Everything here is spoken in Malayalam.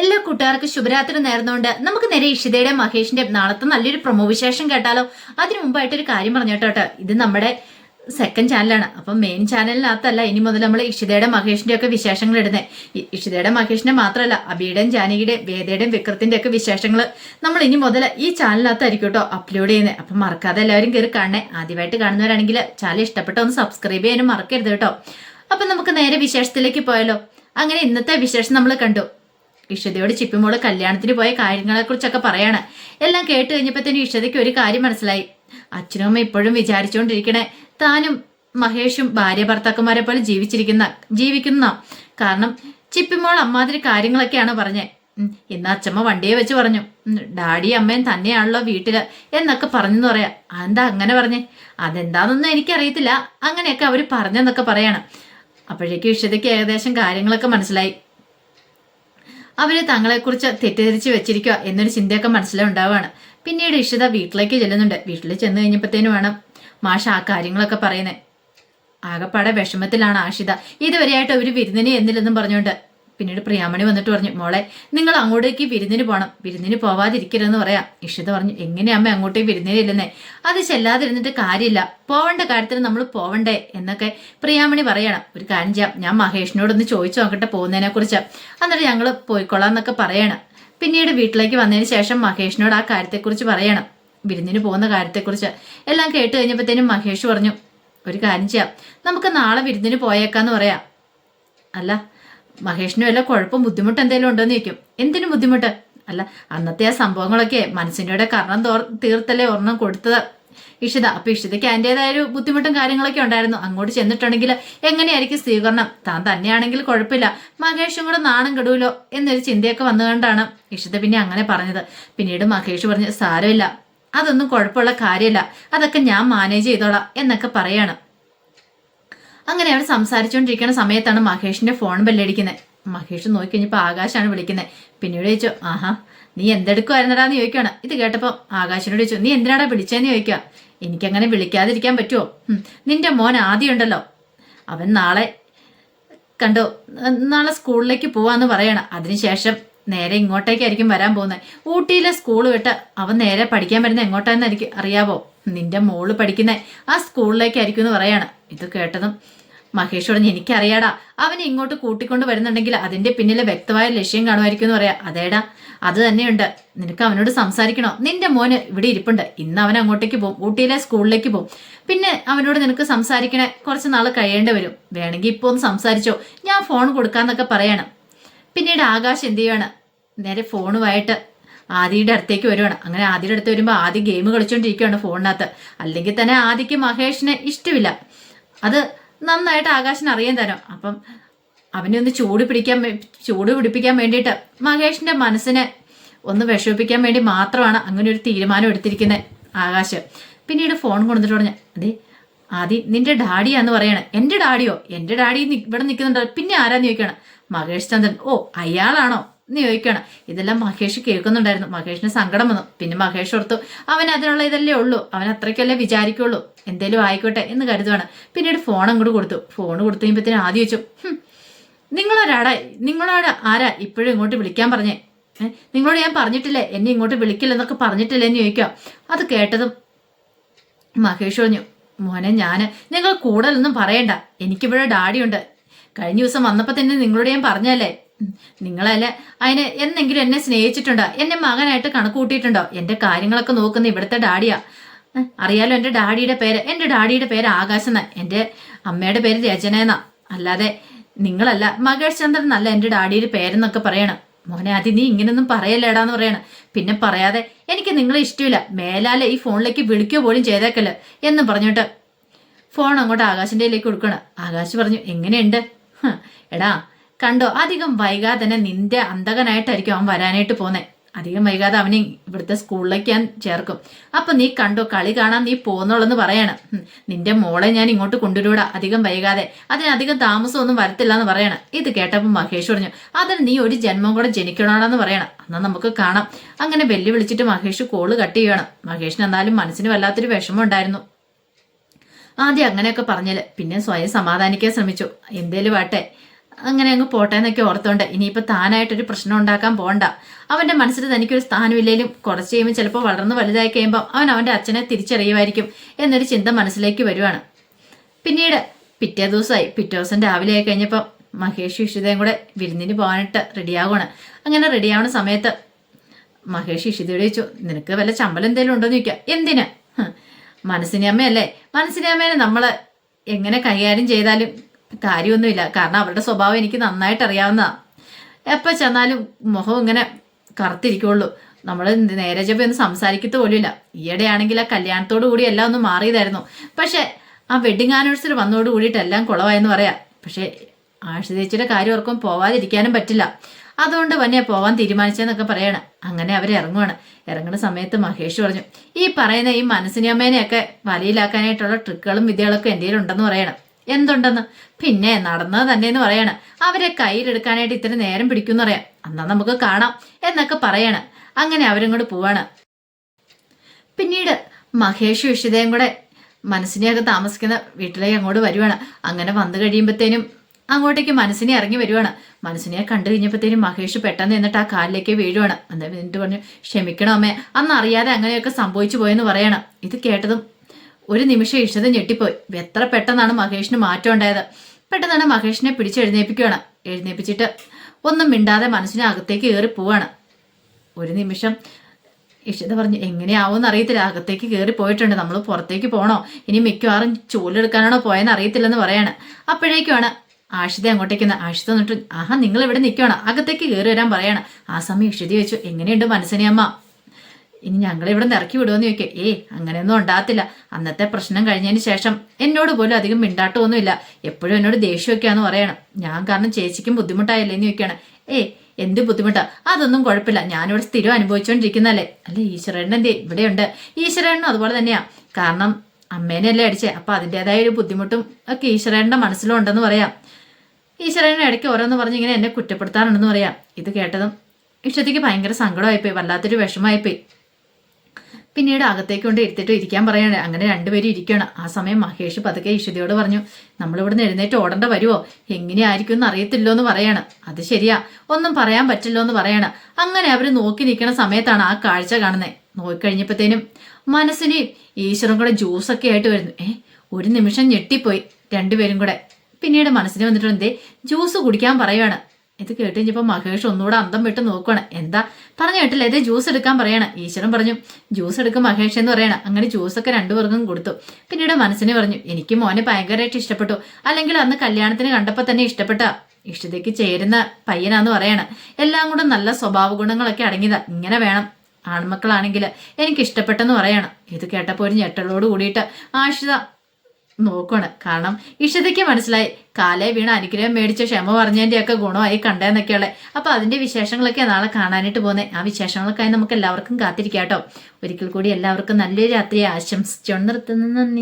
എല്ലാ കൂട്ടുകാർക്കും ശുഭരാത്രി നേർന്നുകൊണ്ട് നമുക്ക് നേരെ ഇഷിതയുടെ മഹേഷിന്റെ നാളത്തെ നല്ലൊരു പ്രൊമോ വിശേഷം കേട്ടാലോ? അതിനു മുമ്പായിട്ട് ഒരു കാര്യം പറഞ്ഞോട്ടോ ഇത് നമ്മുടെ സെക്കൻഡ് ചാനലാണ് അപ്പം മെയിൻ ചാനലിനകത്തല്ല ഇനി മുതൽ നമ്മൾ ഇഷിതയുടെ മഹേഷിന്റെ ഒക്കെ വിശേഷങ്ങൾ ഇടുന്നത് ഇഷിതയുടെ മഹേഷിന്റെ മാത്രമല്ല അബിയുടെയും ജാനകിയുടെയും വേദയുടെയും വിക്രത്തിന്റെ ഒക്കെ വിശേഷങ്ങൾ നമ്മൾ ഇനി മുതൽ ഈ ചാനലിനകത്തായിരിക്കും കേട്ടോ അപ്ലോഡ് ചെയ്യുന്നത് അപ്പം മറക്കാതെ എല്ലാവരും കയറി കാണണേ. ആദ്യമായിട്ട് കാണുന്നവരാണെങ്കിൽ ചാനൽ ഇഷ്ടപ്പെട്ട ഒന്ന് സബ്സ്ക്രൈബ് ചെയ്യാനും മറക്കരുത് കേട്ടോ. അപ്പം നമുക്ക് നേരെ വിശേഷത്തിലേക്ക് പോയാലോ? അങ്ങനെ ഇന്നത്തെ വിശേഷം നമ്മൾ കണ്ടു. ഇഷതയോട് ചിപ്പിമോൾ കല്യാണത്തിന് പോയ കാര്യങ്ങളെ കുറിച്ചൊക്കെ പറയാണ്. എല്ലാം കേട്ട് തന്നെ ഇഷതയ്ക്ക് ഒരു കാര്യം മനസ്സിലായി. അച്ഛനും ഇപ്പോഴും വിചാരിച്ചുകൊണ്ടിരിക്കണേ താനും മഹേഷും ഭാര്യ ഭർത്താക്കന്മാരെ പോലെ ജീവിച്ചിരിക്കുന്ന ജീവിക്കുന്ന. കാരണം ചിപ്പിമോൾ അമ്മാതിരി കാര്യങ്ങളൊക്കെയാണ് പറഞ്ഞേ. ഇന്ന് അച്ഛമ്മ വണ്ടിയെ വെച്ച് പറഞ്ഞു. ഡാഡി അമ്മയും തന്നെയാണല്ലോ വീട്ടിൽ എന്നൊക്കെ പറഞ്ഞെന്ന് പറയാ. അതെന്താ അങ്ങനെ പറഞ്ഞേ? അതെന്താണെന്നൊന്നും എനിക്കറിയത്തില്ല. അങ്ങനെയൊക്കെ അവർ പറഞ്ഞെന്നൊക്കെ പറയാണ്. അപ്പോഴേക്കും ഇഷതയ്ക്ക് ഏകദേശം കാര്യങ്ങളൊക്കെ മനസ്സിലായി. അവർ തങ്ങളെക്കുറിച്ച് തെറ്റിദ്ധരിച്ച് വെച്ചിരിക്കുക എന്നൊരു ചിന്തയൊക്കെ മനസ്സിലുണ്ടാവുകയാണ് പിന്നീട് ഇഷിത വീട്ടിലേക്ക് ചെല്ലുന്നുണ്ട്. വീട്ടിൽ ചെന്ന് കഴിഞ്ഞപ്പോഴത്തേനും വേണം മാഷ ആ കാര്യങ്ങളൊക്കെ പറയുന്നത് ആകപ്പാടെ വിഷമത്തിലാണ് ആഷിത. ഇതുവരെയായിട്ട് ഒരു വിരുന്നിനെ എന്നില്ലെന്നും പറഞ്ഞുകൊണ്ട് പിന്നീട് പ്രിയാമണി വന്നിട്ട് പറഞ്ഞു മോളെ നിങ്ങൾ അങ്ങോട്ടേക്ക് വിരുന്നിന് പോകണം വിരുന്നിന് പോവാതിരിക്കരുതെന്ന് പറയാം. ഇഷിത പറഞ്ഞു എങ്ങനെയാ അമ്മ അങ്ങോട്ടേക്ക് വിരുന്നിനില്ലെന്നേ? അത് ചെല്ലാതിരുന്നിട്ട് കാര്യമില്ല. പോവേണ്ട കാര്യത്തിന് നമ്മൾ പോവണ്ടേ? എന്നൊക്കെ പ്രിയാമണി പറയണം. ഒരു കാര്യം ചെയ്യാം. ഞാൻ മഹേഷിനോടൊന്ന് ചോദിച്ചു നോക്കട്ടെ പോകുന്നതിനെ കുറിച്ച് എന്നിട്ട് ഞങ്ങൾ പോയിക്കൊള്ളാം എന്നൊക്കെ പറയണം. പിന്നീട് വീട്ടിലേക്ക് വന്നതിന് ശേഷം മഹേഷിനോട് ആ കാര്യത്തെക്കുറിച്ച് പറയണം. വിരുന്നിന് പോകുന്ന കാര്യത്തെക്കുറിച്ച് എല്ലാം കേട്ട് കഴിഞ്ഞപ്പോഴത്തേനും മഹേഷ് പറഞ്ഞു ഒരു കാര്യം ചെയ്യാം. നമുക്ക് നാളെ വിരുന്നിന് പോയേക്കാന്ന് പറയാം. അല്ല മഹേഷിന് വല്ല കുഴപ്പം ബുദ്ധിമുട്ട് എന്തെങ്കിലും ഉണ്ടോന്ന് ചോദിക്കും. എന്തിനു ബുദ്ധിമുട്ട്? അല്ല അന്നത്തെ ആ സംഭവങ്ങളൊക്കെ മനസ്സിന്റെ കാരണം തോർ തീർത്തല്ലേ ഒരെണ്ണം കൊടുത്തത്. ഇഷിത അപ്പൊ ഇഷിതയ്ക്ക് അതിന്റെതായ ഒരു ബുദ്ധിമുട്ടും കാര്യങ്ങളൊക്കെ ഉണ്ടായിരുന്നു. അങ്ങോട്ട് ചെന്നിട്ടുണ്ടെങ്കിൽ എങ്ങനെയായിരിക്കും സ്വീകരണം? താൻ തന്നെയാണെങ്കിൽ കുഴപ്പമില്ല. മഹേഷും കൂടെ നാണം കെടുവല്ലോ എന്നൊരു ചിന്തയൊക്കെ വന്നുകൊണ്ടാണ് ഇഷിത പിന്നെ അങ്ങനെ പറഞ്ഞത്. പിന്നീട് മഹേഷ് പറഞ്ഞു സാരമില്ല. അതൊന്നും കുഴപ്പമുള്ള കാര്യമല്ല. അതൊക്കെ ഞാൻ മാനേജ് ചെയ്തോളാം എന്നൊക്കെ പറയാണ്. അങ്ങനെ അവർ സംസാരിച്ചുകൊണ്ടിരിക്കുന്ന സമയത്താണ് മഹേഷിന്റെ ഫോൺ ബെല്ലടിക്കുന്നത് മഹേഷ് നോക്കിക്കഴിഞ്ഞപ്പോൾ ആകാശാണ് വിളിക്കുന്നത് പിന്നീട് ചോദിച്ചു ആഹാ നീ എന്തെടുക്കുമായിരുന്നടാന്ന് ചോദിക്കുകയാണ് ഇത് കേട്ടപ്പോൾ ആകാശിനോട് ചോദിച്ചു നീ എന്തിനാടാ വിളിച്ചതെന്ന് ചോദിക്കുക എനിക്കങ്ങനെ വിളിക്കാതിരിക്കാൻ പറ്റുമോ നിന്റെ മോൻ ആദ്യം ഉണ്ടല്ലോ. അവൻ നാളെ കണ്ടോ നാളെ സ്കൂളിലേക്ക് പോവാന്ന് പറയണം. അതിനുശേഷം നേരെ ഇങ്ങോട്ടേക്കായിരിക്കും വരാൻ പോകുന്നത് ഊട്ടിയിലെ സ്കൂൾ വിട്ട് അവൻ നേരെ പഠിക്കാൻ വരുന്ന എങ്ങോട്ടാന്നായിരിക്കും അറിയാവോ? നിന്റെ മോൾ പഠിക്കുന്ന ആ സ്കൂളിലേക്കായിരിക്കും എന്ന് പറയാണ്. ഇത് കേട്ടതും മഹേഷ് പറഞ്ഞു എനിക്കറിയാടാ. അവനെ ഇങ്ങോട്ട് കൂട്ടിക്കൊണ്ട് വരുന്നുണ്ടെങ്കിൽ അതിന്റെ പിന്നിലെ വ്യക്തമായ ലക്ഷ്യം കാണുമായിരിക്കും എന്ന് പറയാം. അതേടാ അത് തന്നെയുണ്ട്. നിനക്ക് അവനോട് സംസാരിക്കണോ? നിന്റെ മോന് ഇവിടെ ഇരിപ്പുണ്ട്. ഇന്ന് അവൻ അങ്ങോട്ടേക്ക് പോകും ഊട്ടിയിലെ സ്കൂളിലേക്ക് പോകും പിന്നെ അവനോട് നിനക്ക് സംസാരിക്കണേ കുറച്ച് നാൾ കഴിയേണ്ടി വരും. വേണമെങ്കിൽ ഇപ്പോൾ ഒന്ന് സംസാരിച്ചോ. ഞാൻ ഫോൺ കൊടുക്കാന്നൊക്കെ പറയണം. പിന്നീട് ആകാശ് എന്ത് ചെയ്യാണ് നേരെ ഫോണുമായിട്ട് ആദിയുടെ അടുത്തേക്ക് വരുവാണ്. അങ്ങനെ ആദിയുടെ അടുത്ത് വരുമ്പോൾ ആദ്യ ഗെയിം കളിച്ചുകൊണ്ടിരിക്കുകയാണ് ഫോണിനകത്ത്. അല്ലെങ്കിൽ തന്നെ ആദിക്ക് മഹേഷിനെ ഇഷ്ടമില്ല. അത് നന്നായിട്ട് ആകാശിന് അറിയാൻ തരാം. അപ്പം അവനെ ഒന്ന് ചൂട് പിടിക്കാൻ ചൂട് പിടിപ്പിക്കാൻ വേണ്ടിയിട്ട് മഹേഷിന്റെ മനസ്സിനെ ഒന്ന് വിഷമിപ്പിക്കാൻ വേണ്ടി മാത്രമാണ് അങ്ങനെ ഒരു തീരുമാനം എടുത്തിരിക്കുന്നത് ആകാശ്. പിന്നീട് ഫോൺ കൊണ്ടുവന്നിട്ട് പറഞ്ഞ അതെ ആദി നിന്റെ ഡാഡിയാന്ന് പറയണേ. എന്റെ ഡാഡിയോ? എന്റെ ഡാഡി ഇവിടെ നിൽക്കുന്നുണ്ട്. പിന്നെ ആരാന്ന് ചോദിക്കണം മഹേഷ് ചന്ദ്രൻ. ഓ അയാളാണോ? എന്ന് ചോദിക്കണം ഇതെല്ലാം മഹേഷ് കേൾക്കുന്നുണ്ടായിരുന്നു. മഹേഷിന് സങ്കടം വന്നു. പിന്നെ മഹേഷ് ഓർത്തു അവൻ അതിനുള്ള ഇതല്ലേ ഉള്ളൂ. അവൻ അത്രയ്ക്കല്ലേ വിചാരിക്കുള്ളൂ. എന്തേലും ആയിക്കോട്ടെ എന്ന് കരുതുവാണ്. പിന്നീട് ഫോൺ അങ്ങോട്ട് കൊടുത്തു. ഫോൺ കൊടുത്തു കഴിയുമ്പോഴത്തേനും ആദ്യം വെച്ചു "ഹും, നിങ്ങളൊരാടാ. നിങ്ങളോട് ആരാ? ഇപ്പോഴും ഇങ്ങോട്ട് വിളിക്കാൻ പറഞ്ഞേ. നിങ്ങളോട് ഞാൻ പറഞ്ഞിട്ടില്ലേ? എന്നെ ഇങ്ങോട്ട് വിളിക്കില്ലെന്നൊക്കെ പറഞ്ഞിട്ടില്ലേ? എന്ന് ചോദിക്കാം അത് കേട്ടതും മഹേഷ് പറഞ്ഞു മോനെ ഞാൻ നിങ്ങൾ കൂടുതലൊന്നും പറയണ്ട. എനിക്കിവിടെ ഡാഡിയുണ്ട്. കഴിഞ്ഞ ദിവസം വന്നപ്പോൾ തന്നെ നിങ്ങളോട് ഞാൻ പറഞ്ഞല്ലേ നിങ്ങളല്ലേ അതിന് എന്നെങ്കിലും എന്നെ സ്നേഹിച്ചിട്ടുണ്ടോ? എന്നെ മകനായിട്ട് കണക്ക് കൂട്ടിയിട്ടുണ്ടോ എന്റെ കാര്യങ്ങളൊക്കെ നോക്കുന്ന ഇവിടുത്തെ ഡാഡിയാ. അറിയാലോ എന്റെ ഡാഡിയുടെ പേര്. എന്റെ ഡാഡിയുടെ പേര് ആകാശ് എന്ന എന്റെ അമ്മയുടെ പേര് രചന എന്നാ അല്ലാതെ നിങ്ങളല്ല മകേഷ് ചന്ദ്രൻ എന്നല്ല എന്റെ ഡാഡിയുടെ പേരെന്നൊക്കെ പറയണം. മോനെ അതി നീ ഇങ്ങനൊന്നും പറയല്ലേടാന്ന് പറയണം. പിന്നെ പറയാതെ എനിക്ക് നിങ്ങളെ ഇഷ്ടമില്ല. മേലാലെ ഈ ഫോണിലേക്ക് വിളിക്കുക പോലും ചെയ്തേക്കല്ല എന്നും പറഞ്ഞിട്ട് ഫോൺ അങ്ങോട്ട് കയ്യിലേക്ക് കൊടുക്കണം. ആകാശ് പറഞ്ഞു എങ്ങനെയുണ്ട്? എടാ കണ്ടോ? അധികം വൈകാതെ തന്നെ നിന്റെ അന്തകനായിട്ടായിരിക്കും അവൻ വരാനായിട്ട് പോന്നെ. അധികം വൈകാതെ അവനെ ഇവിടുത്തെ സ്കൂളിലേക്ക് ഞാൻ ചേർക്കും. അപ്പൊ നീ കണ്ടോ കളി കാണാൻ നീ പോന്നോളെന്ന് പറയണം. നിന്റെ മോളെ ഞാൻ ഇങ്ങോട്ട് കൊണ്ടുവരൂടാ അധികം വൈകാതെ. അതിനധികം താമസമൊന്നും വരത്തില്ല എന്ന് പറയണം. ഇത് കേട്ടപ്പോൾ മഹേഷ് പറഞ്ഞു അതിന് നീ ഒരു ജന്മം കൂടെ ജനിക്കണോടാന്ന് പറയണം. എന്നാൽ നമുക്ക് കാണാം. അങ്ങനെ വെല്ലുവിളിച്ചിട്ട് മഹേഷ് കോൾ കട്ട് ചെയ്യണം മഹേഷിന് എന്നാലും മനസ്സിന് വല്ലാത്തൊരു വിഷമം ഉണ്ടായിരുന്നു. ആദ്യം അങ്ങനെയൊക്കെ പറഞ്ഞില്ല. പിന്നെ സ്വയം സമാധാനിക്കാൻ ശ്രമിച്ചു. എന്തേലും ആട്ടെ. അങ്ങനെ അങ്ങ് പോട്ടെ എന്നൊക്കെ ഓർത്തോണ്ട്. ഇനിയിപ്പോൾ താനായിട്ടൊരു പ്രശ്നം ഉണ്ടാക്കാൻ പോണ്ട. അവന്റെ മനസ്സിൽ തനിക്കൊരു സ്ഥാനമില്ലെങ്കിലും കുറച്ച് കഴിയുമ്പോൾ ചിലപ്പോൾ വളർന്ന് വലുതായി കഴിയുമ്പോൾ അവൻ അവന്റെ അച്ഛനെ തിരിച്ചറിയുമായിരിക്കും എന്നൊരു ചിന്ത മനസ്സിലേക്ക് വരുവാണ്. പിന്നീട് പിറ്റേ ദിവസമായി. പിറ്റേ ദിവസം രാവിലെ ആയി കഴിഞ്ഞപ്പോൾ മഹേഷ് ഇഷിതയും കൂടെ വിരുന്നിന് പോകാനായിട്ട് റെഡിയാവുകയാണ് അങ്ങനെ റെഡിയാവുന്ന സമയത്ത് മഹേഷ് ഇഷിതയോട് ചോദിച്ചു നിനക്ക് വല്ല ചമ്പലം എന്തെങ്കിലും ഉണ്ടോ എന്ന് ചോദിക്കുക എന്തിന് മനസ്സിനെ അമ്മയല്ലേ. മനസ്സിനെ അമ്മേനെ നമ്മൾ എങ്ങനെ കൈകാര്യം ചെയ്താലും കാര്യമൊന്നുമില്ല. കാരണം അവരുടെ സ്വഭാവം എനിക്ക് നന്നായിട്ട് അറിയാവുന്നതാണ് എപ്പോൾ ചെന്നാലും മുഖം ഇങ്ങനെ കറുത്തിരിക്കുള്ളൂ. നമ്മൾ നേരെ ചെപ്പോ ഒന്ന് സംസാരിക്കത്ത് പോലുമില്ല. ഈയിടെയാണെങ്കിൽ ആ കല്യാണത്തോടു കൂടി എല്ലാം ഒന്ന് മാറിയതായിരുന്നു. പക്ഷേ ആ വെഡിങ് ആനിവേഴ്സറി വന്നോട് കൂടിയിട്ട് എല്ലാം കുളമായെന്ന് പറയാം. പക്ഷെ ചേച്ചിയുടെ കാര്യം ഓർക്കും പോവാതിരിക്കാനും പറ്റില്ല. അതുകൊണ്ട് വന്നെ പോവാൻ തീരുമാനിച്ചെന്നൊക്കെ പറയാണ്. അങ്ങനെ അവർ ഇറങ്ങുവാണ്. ഇറങ്ങുന്ന സമയത്ത് മഹേഷ് പറഞ്ഞു ഈ പറയുന്ന ഈ മനസ്സിനമ്മേനെയൊക്കെ വലയിലാക്കാനായിട്ടുള്ള ട്രിക്കുകളും വിദ്യകളൊക്കെ എന്റെ ഉണ്ടെന്ന് പറയണം. എന്തുണ്ടെന്ന്? പിന്നെ നടന്നത് തന്നെ എന്ന് പറയാണ്. അവരെ കയ്യിലെടുക്കാനായിട്ട് ഇത്ര നേരം പിടിക്കുമെന്ന് പറയാം. എന്നാ നമുക്ക് കാണാം എന്നൊക്കെ പറയാണ്. അങ്ങനെ അവരും കൂടെ പോവാണ്. പിന്നീട് മഹേഷ് ഇഷിതയും കൂടെ മനസ്സിനെയൊക്കെ താമസിക്കുന്ന വീട്ടിലേക്ക് അങ്ങോട്ട് വരുവാണ്. അങ്ങനെ വന്നു കഴിയുമ്പോഴത്തേനും അങ്ങോട്ടേക്ക് മനസ്സിനെ ഇറങ്ങി വരുവാണ്. മനസ്സിനെ കണ്ടു കഴിഞ്ഞപ്പോഴത്തേനും മഹേഷ് പെട്ടെന്ന് എന്നിട്ട് ആ കാലിലേക്ക് വീഴുവാണ്. എന്നിട്ട് പറഞ്ഞു ക്ഷമിക്കണം അമ്മേ. അന്ന് അറിയാതെ അങ്ങനെയൊക്കെ സംഭവിച്ചു പോയെന്ന് പറയണം. ഇത് കേട്ടതും ഒരു നിമിഷം ഇഷ്ടത ഞെട്ടിപ്പോയി. എത്ര പെട്ടെന്നാണ് മഹേഷിന് മാറ്റം ഉണ്ടായത്? പെട്ടെന്നാണ് മഹേഷിനെ പിടിച്ചെഴുന്നേൽപ്പിക്കുകയാണ്. എഴുന്നേൽപ്പിച്ചിട്ട് ഒന്നും മിണ്ടാതെ മനസ്സിനെ അകത്തേക്ക് കയറി പോവാണ്. ഒരു നിമിഷം ഇഷിത പറഞ്ഞു എങ്ങനെയാവുമെന്ന് അറിയത്തില്ല. അകത്തേക്ക് കയറി പോയിട്ടുണ്ട്. നമ്മൾ പുറത്തേക്ക് പോകണോ ഇനി മിക്കവാറും ചൂലെടുക്കാനാണോ പോയെന്ന് അറിയത്തില്ലെന്ന് പറയാണ്. അപ്പോഴേക്കുമാണ് ആഷിത അങ്ങോട്ടേക്ക് വന്ന് ആഷിത എന്നിട്ട് ആഹാ നിങ്ങൾ ഇവിടെ നിൽക്കുകയാണ്? അകത്തേക്ക് കയറി വരാൻ പറയാണ്. ആ സമയം ഇഷിത ചോദിച്ചു എങ്ങനെയുണ്ട് മനസ്സിനെ അമ്മ? ഇനി ഞങ്ങളെ ഇവിടെ ഇറക്കി വിടുമെന്ന് ചോദിക്കാം. ഏയ് അങ്ങനെയൊന്നും ഉണ്ടാകത്തില്ല. അന്നത്തെ പ്രശ്നം കഴിഞ്ഞതിന് ശേഷം എന്നോട് പോലും അധികം മിണ്ടാട്ടമൊന്നുമില്ല എപ്പോഴും എന്നോട് ദേഷ്യമൊക്കെയാന്ന് പറയണം. ഞാൻ കാരണം ചേച്ചിക്കും ബുദ്ധിമുട്ടായില്ലേ എന്ന് ചോദിക്കുകയാണ് ഏയ് എന്ത് ബുദ്ധിമുട്ടാ? അതൊന്നും കുഴപ്പമില്ല. ഞാനിവിടെ സ്ഥിരം അനുഭവിച്ചുകൊണ്ടിരിക്കുന്നല്ലേ അല്ല ഈശ്വരണ്ണൻ എന്തേ? ഇവിടെയുണ്ട്. ഈശ്വരണ്ണും അതുപോലെ തന്നെയാ. കാരണം അമ്മേനെയല്ലേ അടിച്ചേ. അപ്പൊ അതിന്റെതായ ഒരു ബുദ്ധിമുട്ടും ഒക്കെ ഈശ്വരണ്ണന്റെ മനസ്സിലും ഉണ്ടെന്ന് പറയാം. ഈശ്വരനെ ഇടയ്ക്ക് ഓരോന്ന് പറഞ്ഞ് ഇങ്ങനെ എന്നെ കുറ്റപ്പെടുത്താറുണ്ടെന്ന് പറയാം. ഇത് കേട്ടതും ഇഷ്ടത്തേക്ക് ഭയങ്കര സങ്കടമായിപ്പോയി. വല്ലാത്തൊരു വിഷമമായിപ്പോയി. പിന്നീട് അകത്തേക്ക് കൊണ്ട് എടുത്തിട്ട് ഇരിക്കാൻ പറയാണ്. അങ്ങനെ രണ്ടുപേരും ഇരിക്കുകയാണ് ആ സമയം മഹേഷ് പതുക്കെ ഇഷിതയോട് പറഞ്ഞു നമ്മളിവിടുന്ന് എഴുന്നേറ്റ് ഓടേണ്ട വരുമോ എങ്ങനെയായിരിക്കും എന്ന് അറിയത്തില്ലോ എന്ന് പറയാണ്. അത് ശരിയാ. ഒന്നും പറയാൻ പറ്റില്ലോ എന്ന് പറയാണ്. അങ്ങനെ അവർ നോക്കി നിൽക്കുന്ന സമയത്താണ് ആ കാഴ്ച കാണുന്നത് നോക്കിക്കഴിഞ്ഞപ്പോഴത്തേനും മനസ്സിന് ഈശ്വരൻ കൂടെ ജ്യൂസൊക്കെ ആയിട്ട് വരുന്നു. ഏ ഒരു നിമിഷം ഞെട്ടിപ്പോയി രണ്ടുപേരും കൂടെ. പിന്നീട് മനസ്സിന് വന്നിട്ടുണ്ട് ജ്യൂസ് കുടിക്കാൻ പറയുവാണ്. ഇത് കേട്ട് കഴിഞ്ഞപ്പോൾ മഹേഷ് ഒന്നുകൂടെ അന്തം വിട്ട് നോക്കുകയാണ് എന്താ? പറഞ്ഞു കേട്ടില്ല? ഇത് ജ്യൂസ് എടുക്കാൻ പറയണ. ഈശ്വരൻ പറഞ്ഞു ജ്യൂസ് എടുക്കും മഹേഷ് എന്ന് പറയണം. അങ്ങനെ ജ്യൂസൊക്കെ രണ്ടുപേർക്കും കൊടുത്തു. പിന്നീട് മനസ്സിനെ പറഞ്ഞു എനിക്ക് മോനെ ഭയങ്കരമായിട്ട് ഇഷ്ടപ്പെട്ടു. അല്ലെങ്കിൽ അന്ന് കല്യാണത്തിന് കണ്ടപ്പോൾ തന്നെ ഇഷ്ടപ്പെട്ട. ഇഷ്ടതയ്ക്ക് ചേരുന്ന പയ്യനാന്ന് പറയണം. എല്ലാം കൂടെ നല്ല സ്വഭാവ ഗുണങ്ങളൊക്കെ അടങ്ങിയതാ. ഇങ്ങനെ വേണം. ആൺമക്കളാണെങ്കിൽ എനിക്ക് ഇഷ്ടപ്പെട്ടെന്ന് പറയണം. ഇത് കേട്ടപ്പോൾ ഒരു ഞെട്ടലോട് കൂടിയിട്ട് ആഷിത നോക്കുകയാണ് കാരണം ഇഷതയ്ക്ക് മനസ്സിലായി. കാലേ വീണ അനുഗ്രഹം മേടിച്ച ക്ഷമ പറഞ്ഞതിന്റെ ഒക്കെ ഗുണമായി കണ്ടേന്നൊക്കെയുള്ള. അപ്പോൾ അതിന്റെ വിശേഷങ്ങളൊക്കെ നാളെ കാണാനായിട്ട് പോകുന്നത് ആ വിശേഷങ്ങളൊക്കെ നമുക്ക് എല്ലാവർക്കും കാത്തിരിക്കാം കേട്ടോ. ഒരിക്കൽ കൂടി എല്ലാവർക്കും നല്ലൊരു രാത്രി ആശംസിച്ചുകൊണ്ട് നിർത്തുന്നു. നന്ദി.